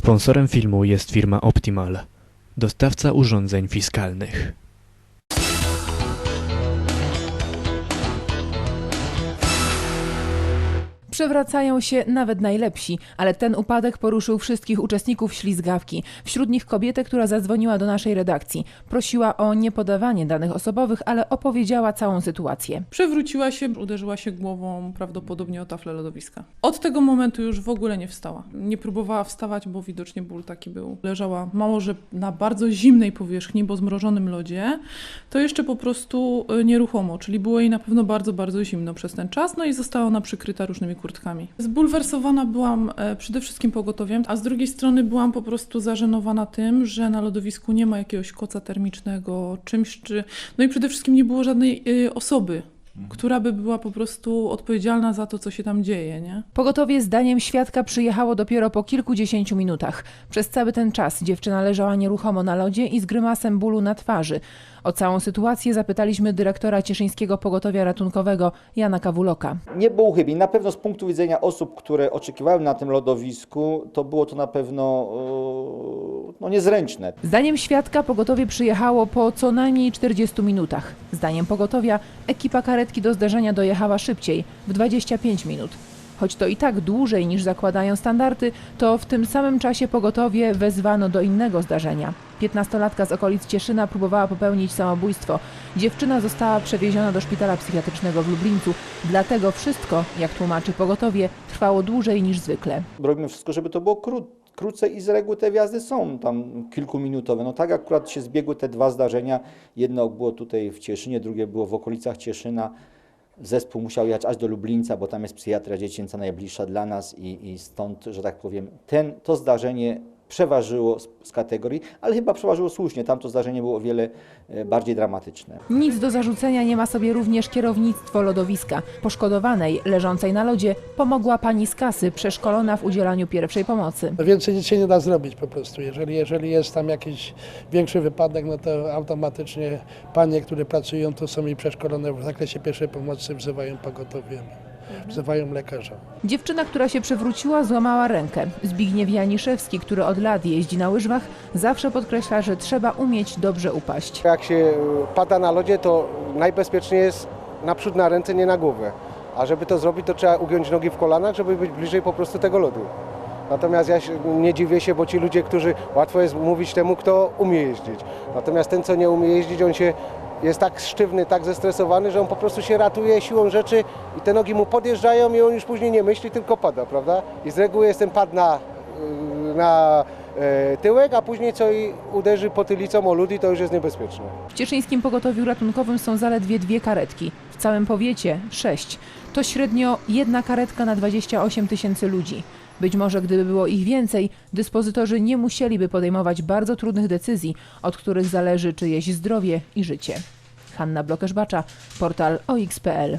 Sponsorem filmu jest firma Optimal, dostawca urządzeń fiskalnych. Przewracają się nawet najlepsi, ale ten upadek poruszył wszystkich uczestników ślizgawki. Wśród nich kobietę, która zadzwoniła do naszej redakcji. Prosiła o niepodawanie danych osobowych, ale opowiedziała całą sytuację. Przewróciła się, uderzyła się głową prawdopodobnie o taflę lodowiska. Od tego momentu już w ogóle nie wstała. Nie próbowała wstawać, bo widocznie ból taki był. Leżała mało, że na bardzo zimnej powierzchni, bo zmrożonym lodzie, to jeszcze po prostu y, nieruchomo, czyli było jej na pewno bardzo, bardzo zimno przez ten czas, no i została ona przykryta różnymi kurtkami. Zbulwersowana byłam e, przede wszystkim pogotowiem, a z drugiej strony byłam po prostu zażenowana tym, że na lodowisku nie ma jakiegoś koca termicznego, czymś, czy... no i przede wszystkim nie było żadnej y, osoby, która by była po prostu odpowiedzialna za to, co się tam dzieje, nie? Pogotowie zdaniem świadka przyjechało dopiero po kilkudziesięciu minutach. Przez cały ten czas dziewczyna leżała nieruchomo na lodzie i z grymasem bólu na twarzy. O całą sytuację zapytaliśmy dyrektora Cieszyńskiego Pogotowia Ratunkowego Jana Kawuloka. Nie było uchybień. Na pewno z punktu widzenia osób, które oczekiwały na tym lodowisku, to było to na pewno e, no, niezręczne. Zdaniem świadka pogotowie przyjechało po co najmniej 40 minutach. Zdaniem pogotowia ekipa karetki do zdarzenia dojechała szybciej, w 25 minut. Choć to i tak dłużej niż zakładają standardy, to w tym samym czasie pogotowie wezwano do innego zdarzenia. 15-latka z okolic Cieszyna próbowała popełnić samobójstwo. Dziewczyna została przewieziona do szpitala psychiatrycznego w Lublińcu. Dlatego wszystko, jak tłumaczy pogotowie, trwało dłużej niż zwykle. Robimy wszystko, żeby to było kró, krócej i z reguły te wjazdy są tam kilkuminutowe. No tak akurat się zbiegły te dwa zdarzenia. Jedno było tutaj w Cieszynie, drugie było w okolicach Cieszyna. Zespół musiał jechać aż do Lublińca, bo tam jest psychiatria dziecięca najbliższa dla nas i, i stąd, że tak powiem, ten, to zdarzenie przeważyło z, z kategorii, ale chyba przeważyło słusznie. Tamto zdarzenie było o wiele e, bardziej dramatyczne. Nic do zarzucenia nie ma sobie również kierownictwo lodowiska. Poszkodowanej, leżącej na lodzie, pomogła pani z kasy, przeszkolona w udzielaniu pierwszej pomocy. No więcej nic się nie da zrobić po prostu. Jeżeli, jeżeli jest tam jakiś większy wypadek, no to automatycznie panie, które pracują, to są i przeszkolone w zakresie pierwszej pomocy, wzywają pogotowie, wzywają lekarza. Dziewczyna, która się przewróciła, złamała rękę. Zbigniew Janiszewski, który od lat jeździ na łyżwach, zawsze podkreśla, że trzeba umieć dobrze upaść. Jak się e, pada na lodzie, to najbezpieczniej jest naprzód na ręce, nie na głowę. A żeby to zrobić, to trzeba ugiąć nogi w kolanach, żeby być bliżej po prostu tego lodu. Natomiast ja się, nie dziwię się, bo ci ludzie, którzy łatwo jest mówić temu, kto umie jeździć. Natomiast ten, co nie umie jeździć, on się jest tak sztywny, tak zestresowany, że on po prostu się ratuje siłą rzeczy i te nogi mu podjeżdżają i on już później nie myśli, tylko pada, prawda? I z reguły jest ten pad na, y, na e, tyłek, a później co i uderzy potylicą o lód i to już jest niebezpieczne. W cieszyńskim pogotowiu ratunkowym są zaledwie dwie karetki. W całym powiecie sześć. To średnio jedna karetka na 28 tysięcy ludzi. Być może gdyby było ich więcej, dyspozytorzy nie musieliby podejmować bardzo trudnych decyzji, od których zależy czyjeś zdrowie i życie. Hanna Blokesz-Bacza, portal OX.pl